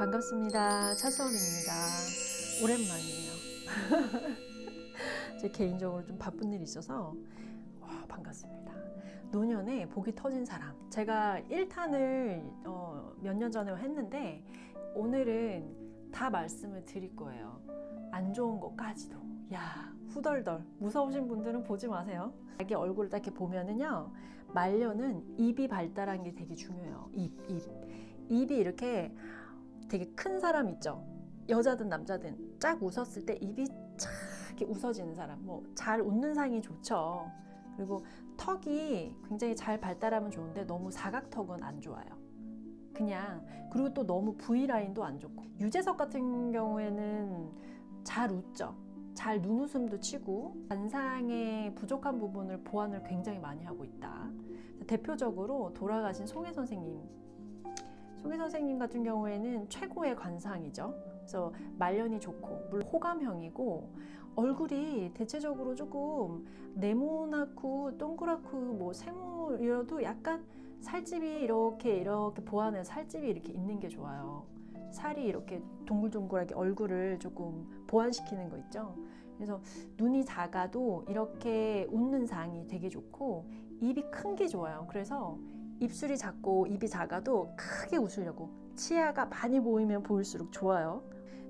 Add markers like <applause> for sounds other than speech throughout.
반갑습니다. 차서원입니다. 오랜만이에요. <laughs> 제 개인적으로 좀 바쁜 일이 있어서 와, 반갑습니다. 노년에 복이 터진 사람. 제가 1탄을 어, 몇년 전에 했는데 오늘은 다 말씀을 드릴 거예요. 안 좋은 것까지도. 야, 후덜덜. 무서우신 분들은 보지 마세요. 자기 얼굴을 딱 이렇게 보면은요, 말년은 입이 발달한 게 되게 중요해요. 입, 입. 입이 이렇게 되게 큰 사람 있죠. 여자든 남자든 쫙 웃었을 때 입이 쫙 이렇게 웃어지는 사람. 뭐 잘 웃는 상이 좋죠. 그리고 턱이 굉장히 잘 발달하면 좋은데 너무 사각턱은 안 좋아요. 그냥 그리고 또 너무 V 라인도 안 좋고 유재석 같은 경우에는 잘 웃죠. 잘 눈웃음도 치고 관상의 부족한 부분을 보완을 굉장히 많이 하고 있다. 대표적으로 돌아가신 송혜 선생님 송혜 선생님 같은 경우에는 최고의 관상이죠. 그래서 말년이 좋고 물론 호감형이고 얼굴이 대체적으로 조금 네모나고 동그랗고 뭐 생물이라도 약간 살집이 이렇게 이렇게 보완해 살집이 이렇게 있는 게 좋아요. 살이 이렇게 동글동글하게 얼굴을 조금 보완시키는 거 있죠. 그래서 눈이 작아도 이렇게 웃는 상이 되게 좋고 입이 큰 게 좋아요. 그래서 입술이 작고 입이 작아도 크게 웃으려고 치아가 많이 보이면 보일수록 좋아요.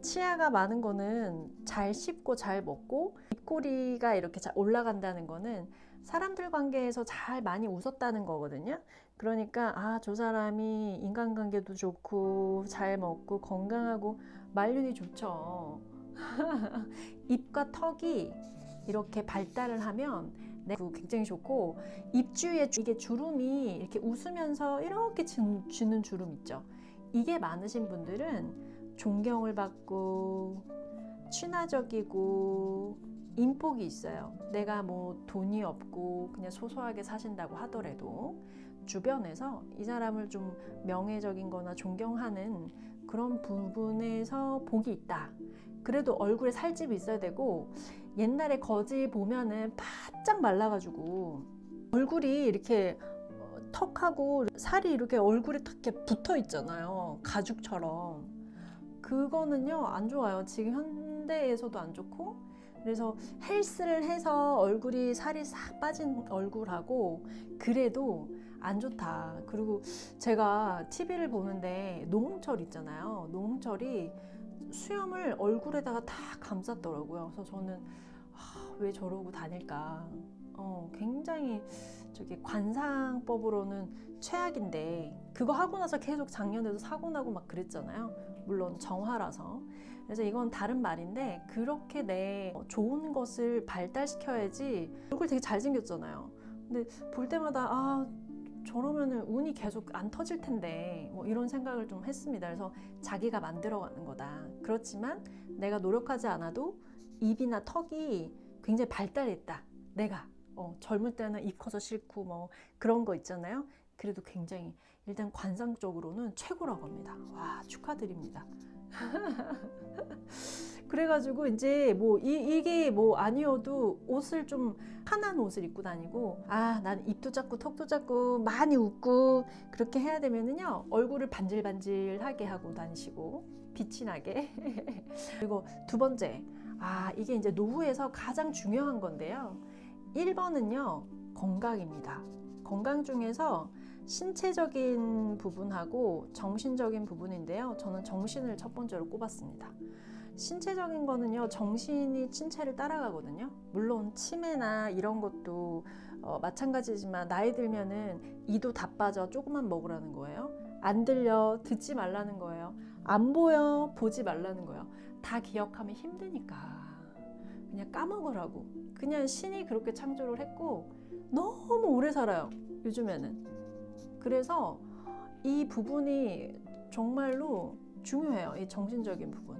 치아가 많은 거는 잘 씹고 잘 먹고 입꼬리가 이렇게 잘 올라간다는 거는 사람들 관계에서 잘 많이 웃었다는 거거든요. 그러니까 아, 저 사람이 인간관계도 좋고 잘 먹고 건강하고 말륜이 좋죠. <laughs> 입과 턱이 이렇게 발달을 하면 네, 굉장히 좋고 입 주위에 이게 주름이 이렇게 웃으면서 이렇게 주- 주는 주름 있죠. 이게 많으신 분들은 존경을 받고 친화적이고 인복이 있어요. 내가 뭐 돈이 없고 그냥 소소하게 사신다고 하더라도 주변에서 이 사람을 좀 명예적인 거나 존경하는 그런 부분에서 복이 있다. 그래도 얼굴에 살집이 있어야 되고 옛날에 거지 보면은 바짝 말라가지고 얼굴이 이렇게 어, 턱하고 살이 이렇게 얼굴에 탁 이렇게 붙어 있잖아요. 가죽처럼. 그거는요, 안 좋아요. 지금 현대에서도 안 좋고. 그래서 헬스를 해서 얼굴이 살이 싹 빠진 얼굴하고 그래도 안 좋다. 그리고 제가 TV를 보는데 노홍철 있잖아요. 노홍철이 수염을 얼굴에다가 다 감쌌더라고요. 그래서 저는 아, 왜 저러고 다닐까. 어, 굉장히 저기 관상법으로는 최악인데 그거 하고 나서 계속 작년에도 사고 나고 막 그랬잖아요. 물론 정화라서. 그래서 이건 다른 말인데 그렇게 내 좋은 것을 발달시켜야지 얼굴 되게 잘생겼잖아요. 근데 볼 때마다 아 저러면은 운이 계속 안 터질 텐데 뭐 이런 생각을 좀 했습니다. 그래서 자기가 만들어가는 거다. 그렇지만 내가 노력하지 않아도 입이나 턱이 굉장히 발달했다. 내가 어, 젊을 때는 입 커서 싫고 뭐 그런 거 있잖아요. 그래도 굉장히 일단 관상적으로는 최고라고 합니다. 와 축하드립니다. <laughs> 그래가지고 이제 뭐 이, 이게 뭐 아니어도 옷을 좀 편한 옷을 입고 다니고 아 난 입도 작고 턱도 작고 많이 웃고 그렇게 해야 되면은요 얼굴을 반질반질하게 하고 다니시고 빛이 나게 <laughs> 그리고 두 번째 아 이게 이제 노후에서 가장 중요한 건데요. 1번은요 건강입니다. 건강 중에서 신체적인 부분하고 정신적인 부분인데요. 저는 정신을 첫 번째로 꼽았습니다. 신체적인 거는요 정신이 신체를 따라가거든요. 물론 치매나 이런 것도 어, 마찬가지지만 나이 들면은 이도 다 빠져 조금만 먹으라는 거예요. 안 들려 듣지 말라는 거예요. 안 보여 보지 말라는 거예요 다 기억하면 힘드니까 그냥 까먹으라고 그냥 신이 그렇게 창조를 했고 너무 오래 살아요 요즘에는 그래서 이 부분이 정말로 중요해요 이 정신적인 부분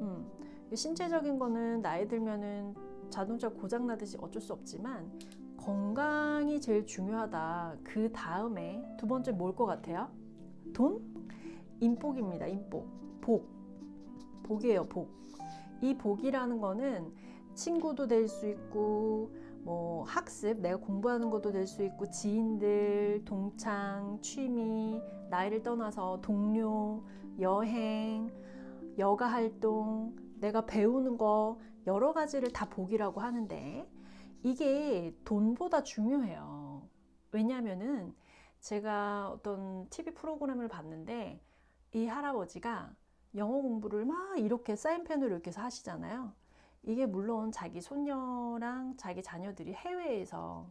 음, 신체적인 거는 나이 들면은 자동차 고장 나듯이 어쩔 수 없지만 건강이 제일 중요하다. 그 다음에 두 번째 뭘 것 같아요? 돈? 인복입니다. 인복. 복. 복이에요. 복. 이 복이라는 거는 친구도 될 수 있고 뭐 학습, 내가 공부하는 것도 될 수 있고 지인들, 동창, 취미, 나이를 떠나서 동료, 여행, 여가 활동, 내가 배우는 거 여러 가지를 다 복이라고 하는데 이게 돈보다 중요해요. 왜냐하면은 제가 어떤 TV 프로그램을 봤는데 이 할아버지가 영어 공부를 막 이렇게 사인펜으로 이렇게 해서 하시잖아요. 이게 물론 자기 손녀랑 자기 자녀들이 해외에서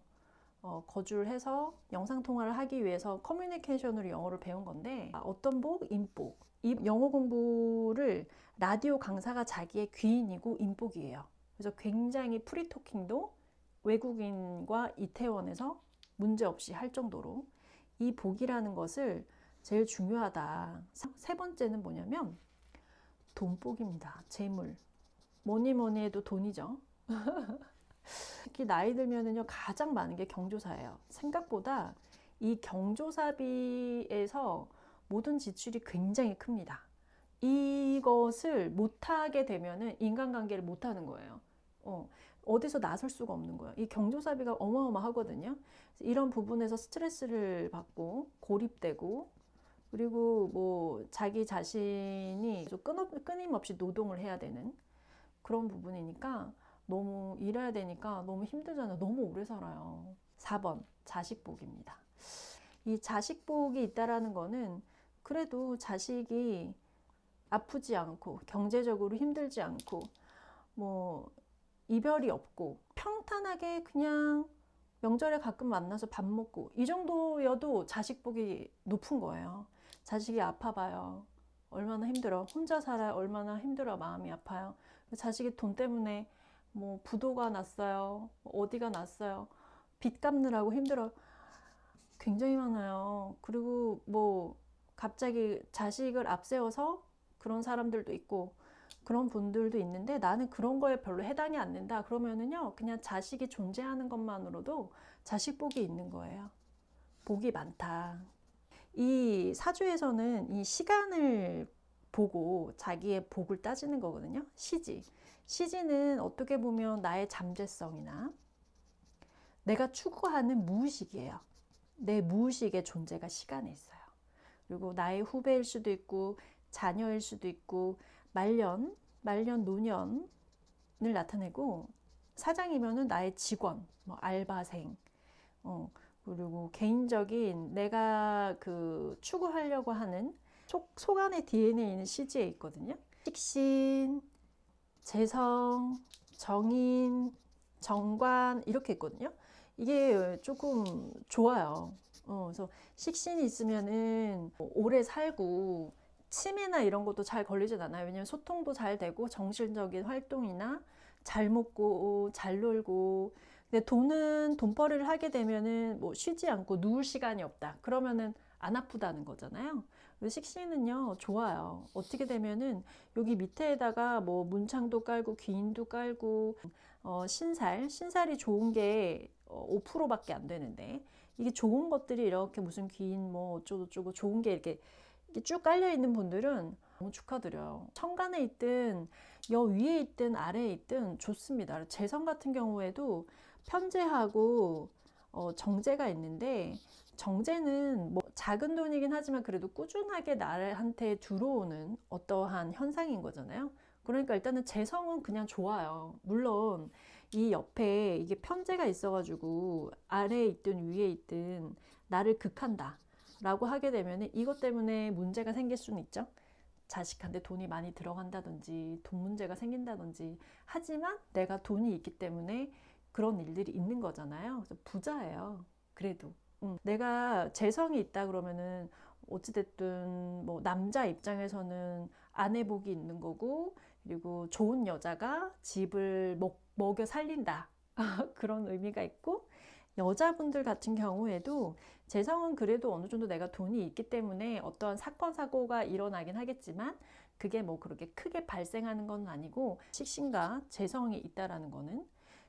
어, 거주를 해서 영상 통화를 하기 위해서 커뮤니케이션으로 영어를 배운 건데 어떤 복, 인복. 이 영어 공부를 라디오 강사가 자기의 귀인이고 인복이에요. 그래서 굉장히 프리토킹도 외국인과 이태원에서 문제 없이 할 정도로 이 복이라는 것을 제일 중요하다. 세 번째는 뭐냐면 돈복입니다. 재물. 뭐니 뭐니 해도 돈이죠. <laughs> 특히 나이 들면은요 가장 많은 게 경조사예요. 생각보다 이 경조사비에서 모든 지출이 굉장히 큽니다. 이것을 못하게 되면은 인간관계를 못하는 거예요. 어, 어디서 나설 수가 없는 거예요. 이 경조사비가 어마어마하거든요. 이런 부분에서 스트레스를 받고 고립되고 그리고 뭐 자기 자신이 끊임없이 노동을 해야 되는 그런 부분이니까 너무 일해야 되니까 너무 힘들잖아요. 너무 오래 살아요. 4번 자식 복입니다. 이 자식 복이 있다라는 거는 그래도 자식이 아프지 않고 경제적으로 힘들지 않고 뭐 이별이 없고 평탄하게 그냥 명절에 가끔 만나서 밥 먹고 이 정도여도 자식 복이 높은 거예요. 자식이 아파봐요. 얼마나 힘들어. 혼자 살아요. 얼마나 힘들어. 마음이 아파요. 자식이 돈 때문에 뭐 부도가 났어요. 어디가 났어요. 빚 갚느라고 힘들어. 굉장히 많아요. 그리고 뭐 갑자기 자식을 앞세워서 그런 사람들도 있고 그런 분들도 있는데 나는 그런 거에 별로 해당이 안 된다. 그러면은요, 그냥 자식이 존재하는 것만으로도 자식 복이 있는 거예요. 복이 많다. 이 사주에서는 이 시간을 보고 자기의 복을 따지는 거거든요. 시지. 시지는 어떻게 보면 나의 잠재성이나 내가 추구하는 무의식이에요. 내 무의식의 존재가 시간에 있어요. 그리고 나의 후배일 수도 있고 자녀일 수도 있고 말년, 말년 노년을 나타내고 사장이면은 나의 직원, 뭐 알바생, 어, 그리고 개인적인 내가 그 추구하려고 하는 속, 속 안에 DNA는 CG에 있거든요. 식신, 재성, 정인, 정관 이렇게 있거든요. 이게 조금 좋아요. 어, 그래서 식신이 있으면은 오래 살고 치매나 이런 것도 잘 걸리진 않아요. 왜냐면 소통도 잘 되고 정신적인 활동이나 잘 먹고 잘 놀고 근데 돈은 돈벌이를 하게 되면은 뭐 쉬지 않고 누울 시간이 없다. 그러면은 안 아프다는 거잖아요. 식신은요 좋아요. 어떻게 되면은 여기 밑에다가 뭐 문창도 깔고 귀인도 깔고 어, 신살 신살이 좋은 게 5%밖에 어, 안 되는데 이게 좋은 것들이 이렇게 무슨 귀인 뭐 어쩌고 저쩌고 좋은 게 이렇게 쭉 깔려 있는 분들은 너무 축하드려요. 천간에 있든 여 위에 있든 아래에 있든 좋습니다. 재성 같은 경우에도 편제하고 어, 정제가 있는데 정제는 뭐 작은 돈이긴 하지만 그래도 꾸준하게 나한테 들어오는 어떠한 현상인 거잖아요. 그러니까 일단은 재성은 그냥 좋아요. 물론 이 옆에 이게 편제가 있어가지고 아래에 있든 위에 있든 나를 극한다. 라고 하게 되면 이것 때문에 문제가 생길 수는 있죠. 자식한테 돈이 많이 들어간다든지 돈 문제가 생긴다든지 하지만 내가 돈이 있기 때문에 그런 일들이 있는 거잖아요. 부자예요. 그래도 음, 내가 재성이 있다 그러면은 어찌됐든 뭐 남자 입장에서는 아내 복이 있는 거고 그리고 좋은 여자가 집을 먹, 먹여 살린다 <laughs> 그런 의미가 있고 여자분들 같은 경우에도 재성은 그래도 어느 정도 내가 돈이 있기 때문에 어떠한 사건 사고가 일어나긴 하겠지만 그게 뭐 그렇게 크게 발생하는 건 아니고 식신과 재성이 있다라는 거는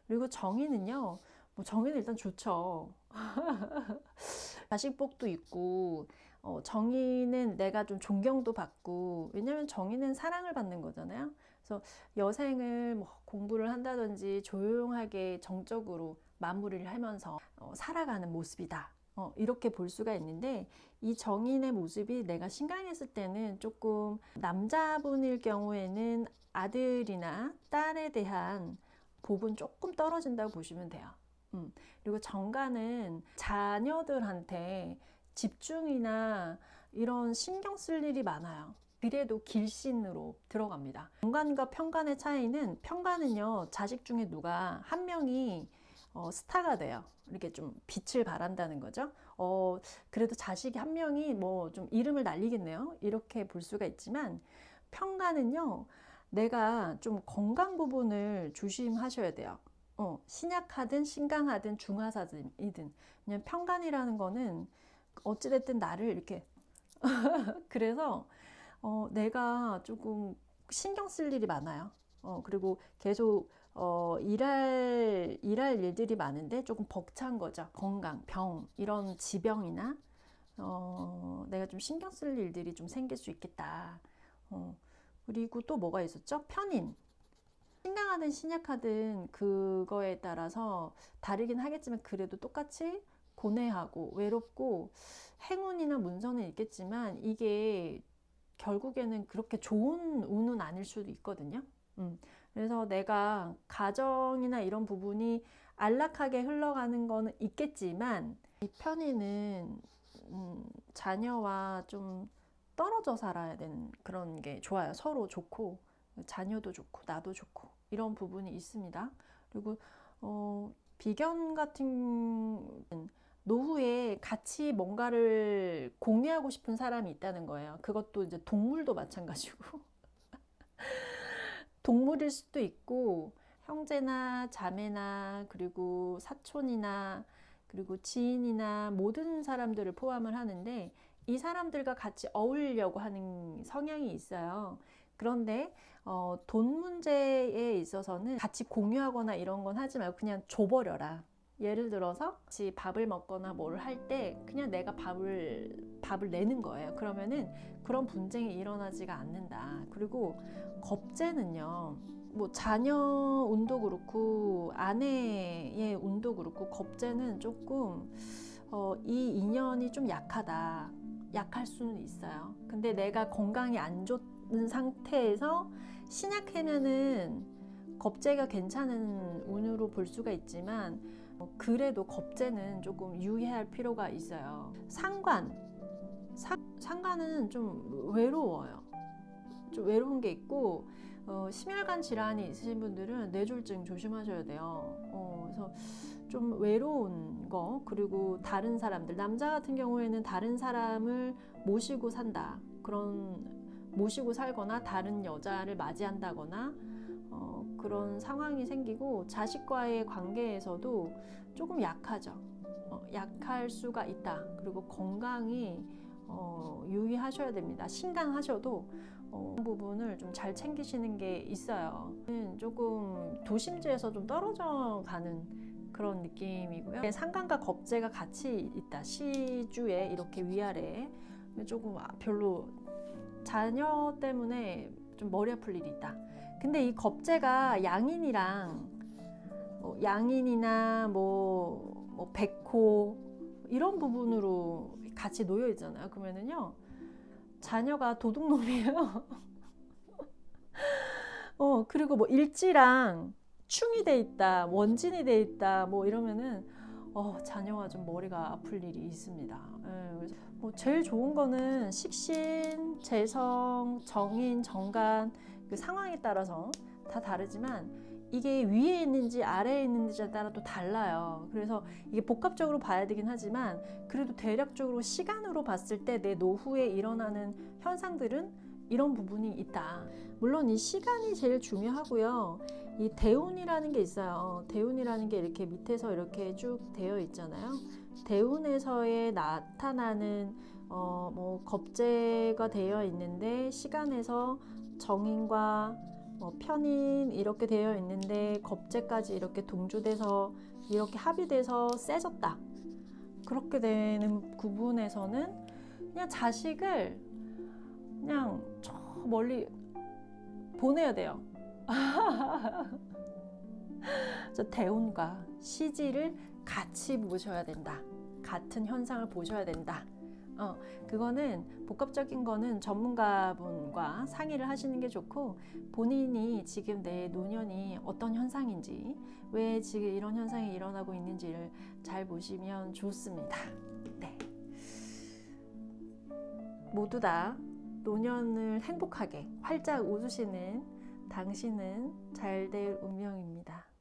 그리고 정의는요 뭐 정의는 일단 좋죠 <laughs> 자식복도 있고 어, 정의는 내가 좀 존경도 받고 왜냐면 정의는 사랑을 받는 거잖아요 그래서 여생을 뭐 공부를 한다든지 조용하게 정적으로 마무리를 하면서 어, 살아가는 모습이다. 어, 이렇게 볼 수가 있는데 이 정인의 모습이 내가 신강했을 때는 조금 남자분일 경우에는 아들이나 딸에 대한 복은 조금 떨어진다고 보시면 돼요. 음, 그리고 정관은 자녀들한테 집중이나 이런 신경 쓸 일이 많아요. 그래도 길신으로 들어갑니다. 정관과 편관의 차이는 편관은요 자식 중에 누가 한 명이 어, 스타가 돼요. 이렇게 좀 빛을 발한다는 거죠. 어, 그래도 자식이 한 명이 뭐 좀 이름을 날리겠네요. 이렇게 볼 수가 있지만 편관은요 내가 좀 건강 부분을 조심하셔야 돼요. 어, 신약하든 신강하든 중하사든이든 왜냐면 편관이라는 거는 어찌됐든 나를 이렇게 <laughs> 그래서 어, 내가 조금 신경 쓸 일이 많아요. 어, 그리고 계속 어, 일할 일할 일들이 많은데 조금 벅찬 거죠. 건강, 병 이런 지병이나 어, 내가 좀 신경 쓸 일들이 좀 생길 수 있겠다. 어, 그리고 또 뭐가 있었죠? 편인. 신강하든 신약하든 그거에 따라서 다르긴 하겠지만 그래도 똑같이 고뇌하고 외롭고 행운이나 문서는 있겠지만 이게 결국에는 그렇게 좋은 운은 아닐 수도 있거든요. 음, 그래서 내가 가정이나 이런 부분이 안락하게 흘러가는 거는 있겠지만 이 편의는 음, 자녀와 좀 떨어져 살아야 되는 그런 게 좋아요. 서로 좋고 자녀도 좋고 나도 좋고 이런 부분이 있습니다. 그리고 어, 비견 같은 노후에 같이 뭔가를 공유하고 싶은 사람이 있다는 거예요. 그것도 이제 동물도 마찬가지고 <laughs> 동물일 수도 있고 형제나 자매나 그리고 사촌이나 그리고 지인이나 모든 사람들을 포함을 하는데 이 사람들과 같이 어울리려고 하는 성향이 있어요. 그런데 어, 돈 문제에 있어서는 같이 공유하거나 이런 건 하지 말고 그냥 줘버려라. 예를 들어서 같이 밥을 먹거나 뭘 할 때 그냥 내가 밥을 밥을 내는 거예요. 그러면은 그런 분쟁이 일어나지가 않는다. 그리고 겁재는요. 뭐 자녀 운도 그렇고 아내의 운도 그렇고 겁재는 조금 어, 이 인연이 좀 약하다. 약할 수는 있어요. 근데 내가 건강이 안 좋은 상태에서 신약하면은 겁재가 괜찮은 운으로 볼 수가 있지만 어, 그래도 겁재는 조금 유의할 필요가 있어요. 상관, 상, 상관은 좀 외로워요. 좀 외로운 게 있고 어, 심혈관 질환이 있으신 분들은 뇌졸중 조심하셔야 돼요. 어, 그래서 좀 외로운 거 그리고 다른 사람들 남자 같은 경우에는 다른 사람을 모시고 산다 그런 모시고 살거나 다른 여자를 맞이한다거나 어, 그런 상황이 생기고 자식과의 관계에서도 조금 약하죠. 어, 약할 수가 있다. 그리고 건강이 어, 유의하셔야 됩니다. 신강하셔도 어, 부분을 좀 잘 챙기시는 게 있어요. 조금 도심지에서 좀 떨어져 가는 그런 느낌이고요. 상관과 겁재가 같이 있다. 시주에 이렇게 위아래 조금 아, 별로 자녀 때문에 좀 머리 아플 일이 있다. 근데 이 겁재가 양인이랑 뭐 양인이나 뭐, 뭐 백호 이런 부분으로 같이 놓여 있잖아요. 그러면은요 자녀가 도둑놈이에요. <laughs> 어 그리고 뭐 일지랑 충이 돼 있다, 원진이 돼 있다, 뭐 이러면은 어, 자녀가 좀 머리가 아플 일이 있습니다. 예, 뭐 제일 좋은 거는 식신, 재성, 정인, 정간 그 상황에 따라서 다 다르지만 이게 위에 있는지 아래에 있는지에 따라 또 달라요. 그래서 이게 복합적으로 봐야 되긴 하지만 그래도 대략적으로 시간으로 봤을 때 내 노후에 일어나는 현상들은 이런 부분이 있다. 물론 이 시간이 제일 중요하고요. 이 대운이라는 게 있어요. 대운이라는 게 이렇게 밑에서 이렇게 쭉 되어 있잖아요. 대운에서의 나타나는 어, 뭐 겁재가 되어 있는데 시간에서 정인과 뭐 편인 이렇게 되어 있는데 겁재까지 이렇게 동조돼서 이렇게 합의돼서 세졌다. 그렇게 되는 구분에서는 그냥 자식을 그냥 저 멀리 보내야 돼요. <laughs> 저 대운과 시지를 같이 보셔야 된다. 같은 현상을 보셔야 된다. 어, 그거는 복합적인 거는 전문가분과 상의를 하시는 게 좋고 본인이 지금 내 노년이 어떤 현상인지 왜 지금 이런 현상이 일어나고 있는지를 잘 보시면 좋습니다. 네. 모두 다 노년을 행복하게 활짝 웃으시는 당신은 잘 될 운명입니다.